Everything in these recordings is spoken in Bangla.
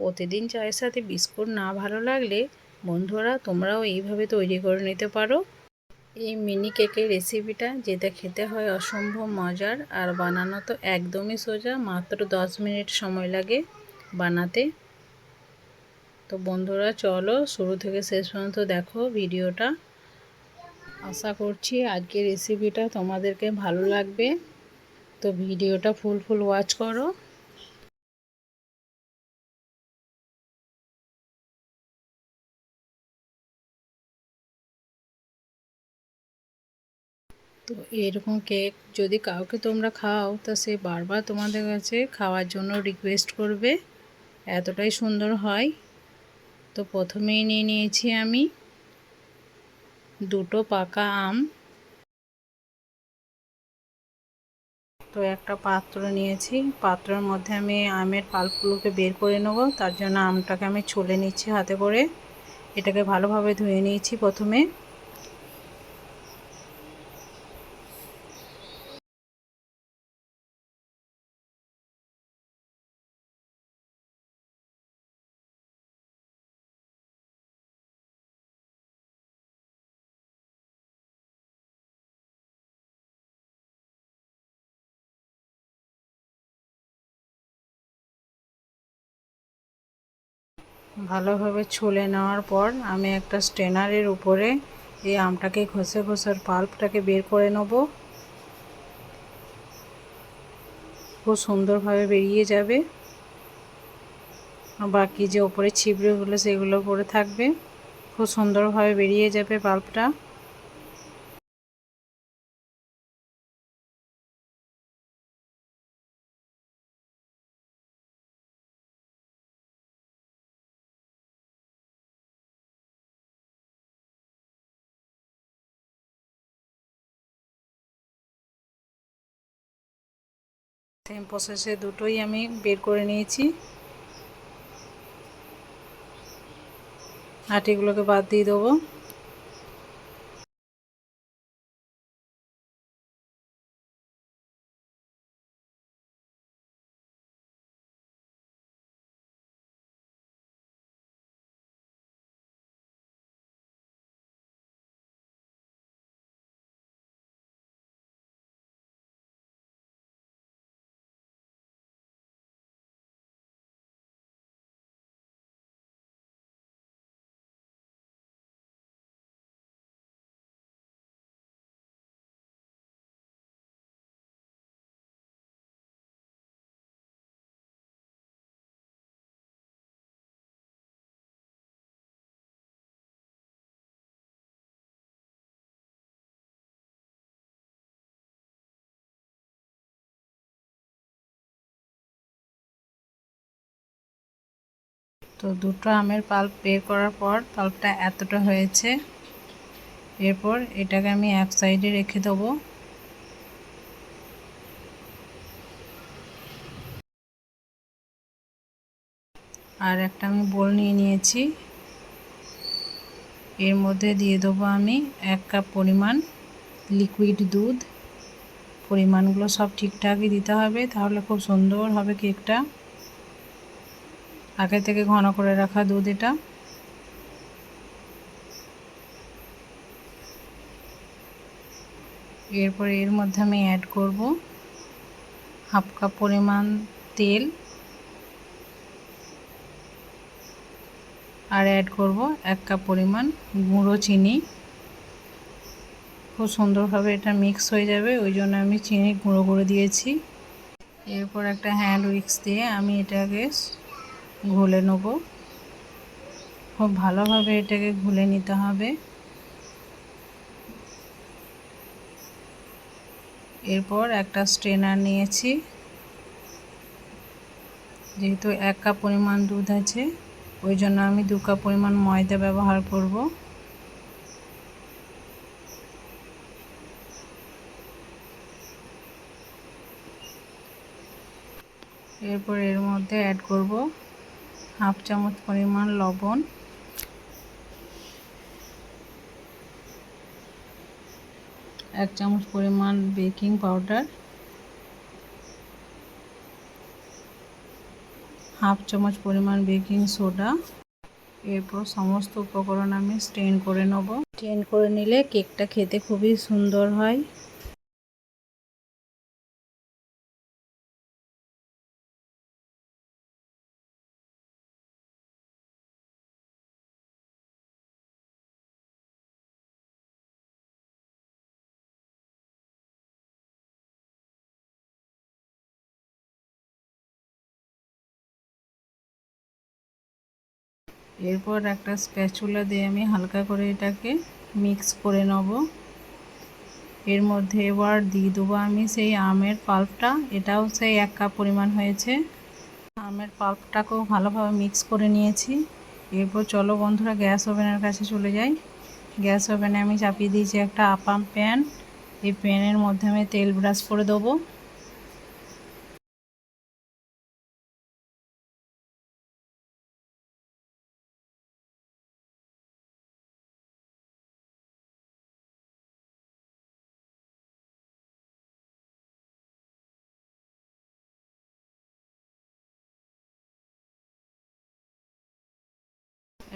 প্রতিদিন চায়ের সাথে বিস্কুট না ভালো লাগলে বন্ধুরা তোমরাও এইভাবে তৈরি করে নিতে পারো। এই মিনি কেকের রেসিপিটা যেটা খেতে হয় অসম্ভব মজার আর বানানো তো একদমই সোজা, মাত্র দশ মিনিট সময় লাগে বানাতে। তো বন্ধুরা চলো শুরু থেকে শেষ পর্যন্ত দেখো ভিডিওটা। আশা করছি আজকের রেসিপিটা তোমাদেরকে ভালো লাগবে। তো ভিডিওটা ফুল ফুল ওয়াচ করো। এরকম কেক যদি কাউকে তোমরা খাও তা সে বারবার তোমাদের কাছে খাওয়ার জন্য রিকোয়েস্ট করবে। এতটাই সুন্দর হয়। তো প্রথমেই নিয়ে নিয়েছি আমি দুটো পাকা আম। তো একটা পাত্র নিয়েছি। পাত্রের মধ্যে আমি আমের পাল্পগুলোকে বের করে নেব। তার জন্য আমটাকে আমি ছুলে নিচ্ছি হাতে করে। এটাকে ভালোভাবে ধুয়ে নিয়েছি প্রথমে। ভালোভাবে ছুলে নেওয়ার পর আমি একটা স্টেনারের উপরে এই আমটাকে ঘষে ঘষার পাল্পটাকে বের করে নেব। খুব সুন্দরভাবে বেরিয়ে যাবে। বাকি যে ওপরে ছিবড়েগুলো সেগুলো পরে থাকবে। খুব সুন্দরভাবে বেরিয়ে যাবে পাল্পটা। সেম প্রসেসে দুটোই আমি বের করে নিয়েছি। আটিগুলোকে বাদ দিয়ে দেবো। তো দুটো আমের পাল্প বের করার পর পাল্পটা এতটা হয়েছে, এরপর এটাকে আমি এক সাইডে রেখে দেবো। আর একটা আমি বোল নিয়ে নিয়েছি। এর মধ্যে দিয়ে দেবো আমি এক কাপ পরিমাণ লিকুইড দুধ। পরিমাণগুলো সব ঠিকঠাকই দিতে হবে, তাহলে খুব সুন্দর হবে কেকটা। আগে থেকে ঘন করে রাখা দুধ এটা। এরপরে এর মধ্যে আমি অ্যাড করব হাফ কাপ পরিমাণ তেল। আর অ্যাড করব এক কাপ পরিমাণ গুঁড়ো চিনি। খুব সুন্দরভাবে এটা মিক্স হয়ে যাবে, ওই জন্য আমি চিনি গুঁড়ো করে দিয়েছি। এরপর একটা হ্যান্ড উইক্স দিয়ে আমি এটাকে ঘুলে নেব। খুব ভালোভাবে এটাকে ঘুলে নিতে হবে। এরপর একটা স্ট্রেনার নিয়েছি। যেহেতু এক কাপ পরিমাণ দুধ আছে, ওই জন্য আমি দু কাপ পরিমাণ ময়দা ব্যবহার করব। এরপর এর মধ্যে অ্যাড করব। হাফ চামচ পরিমাণ লবণ। এক চামচ পরিমাণ বেকিং পাউডার। হাফ চামচ পরিমাণ বেকিং সোডা। এরপর সমস্ত উপকরণ আমি স্টেন করে নেব। স্টেন করে নিলে কেকটা খেতে খুবই সুন্দর হয়। এরপর একটা স্প্যাচুলা দিয়ে আমি হালকা করে এটাকে মিক্স করে নেব। এর মধ্যে এবার দিয়ে দেবো আমি সেই আমের পাল্পটা। এটাও সেই এক কাপ পরিমাণ হয়েছে। আমের পাল্পটাকেও ভালোভাবে মিক্স করে নিয়েছি। এরপর চলো বন্ধুরা, গ্যাস ওভেনের কাছে চলে যাই। গ্যাস ওভেনে আমি চাপিয়ে দিয়েছি একটা আপাম প্যান। এই প্যানের মধ্যে আমি তেল ব্রাশ করে দেবো।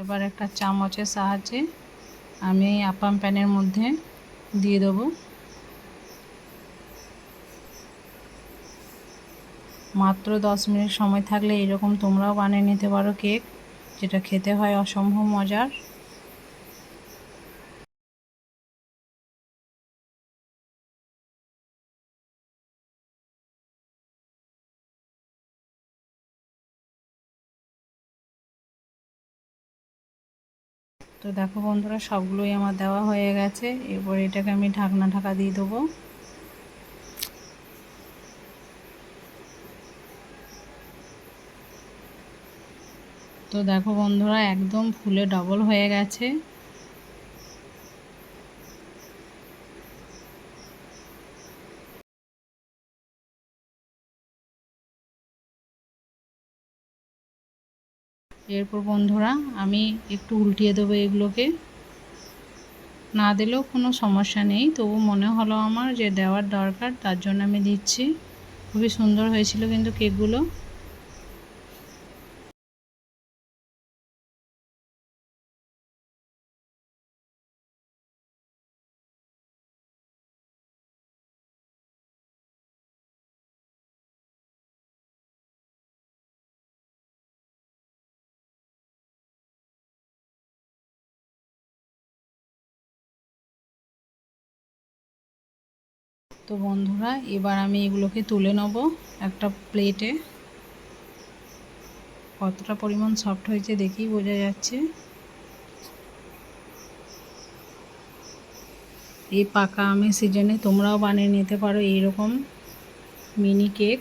এবার একটা চামচের সাহায্যে আমি আপাম প্যানের মধ্যে দিয়ে দেবো। মাত্র দশ মিনিট সময় থাকলে এরকম তোমরাও বানিয়ে নিতে পারো কেক, যেটা খেতে হয় অসম্ভব মজার। তো দেখো বন্ধুরা, সবগুলোই আমার দেওয়া হয়ে গেছে। এরপর এটাকে আমি ঢাকনা ঢাকা দিয়ে দেবো। তো দেখো বন্ধুরা, একদম ফুলে ডবল হয়ে গেছে। এরপর বন্ধুরা, আমি একটু উল্টিয়ে দেবো এগুলোকে। না দিলেও কোনো সমস্যা নেই, তবু মনে হলো আমার যে দেওয়ার দরকার তার জন্য আমি দিচ্ছি। খুবই সুন্দর হয়েছিল কিন্তু কেকগুলো। তো বন্ধুরা, এবার আমি এগুলোকে তুলে নেব একটা প্লেটে। কতটা পরিমাণ সফট হয়েছে দেখেই বোঝা যাচ্ছে। এই পাকা আমের সিজনে তোমরাও বানিয়ে নিতে পারো এইরকম মিনি কেক।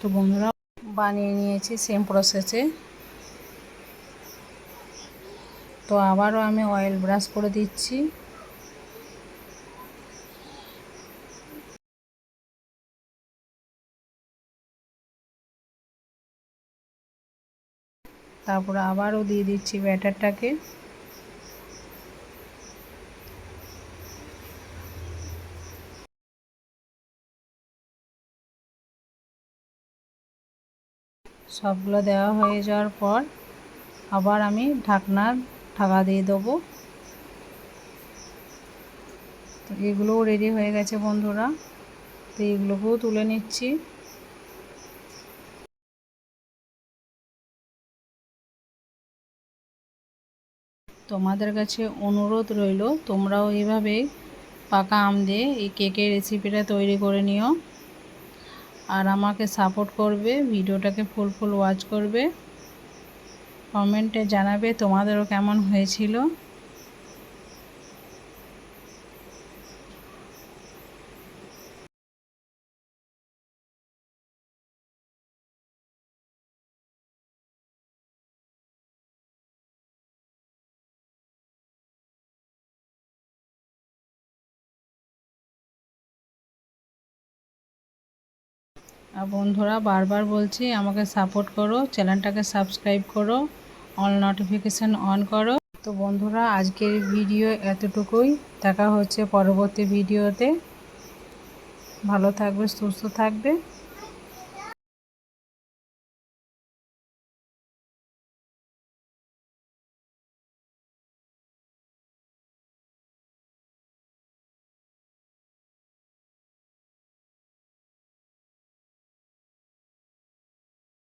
তো বন্ধুরা, বানিয়ে নিয়েছি সেম প্রসেসে। তো আবারও আমি অয়েল ব্রাশ করে দিচ্ছি। তারপরে আবারও দিয়ে দিচ্ছি ব্যাটারটাকে। সবগুলো দেওয়া হয়ে যাওয়ার পর আবার আমি ঢাকনার ঢাকা দিয়ে দেবো। তো এগুলোও রেডি হয়ে গেছে বন্ধুরা। তো এগুলোকেও তুলে নিচ্ছি। তোমাদের কাছে অনুরোধ রইল, তোমরাও এইভাবে পাকা আম দিয়ে এই কেকের রেসিপিটা তৈরি করে নিও। আর আমাকে সাপোর্ট করবে, ভিডিওটাকে ফুল ফুল ওয়াচ করবে। কমেন্টে জানাবে তোমাদেরও কেমন হয়েছিল। আর বন্ধুরা বারবার বলছি, আমাকে সাপোর্ট করো চ্যানেলটাকে সাবস্ক্রাইব করো অল নোটিফিকেশান অন করো। তো বন্ধুরা, আজকের ভিডিও এতটুকুই। দেখা হচ্ছে পরবর্তী ভিডিওতে ভালো থাকবে, সুস্থ থাকবে।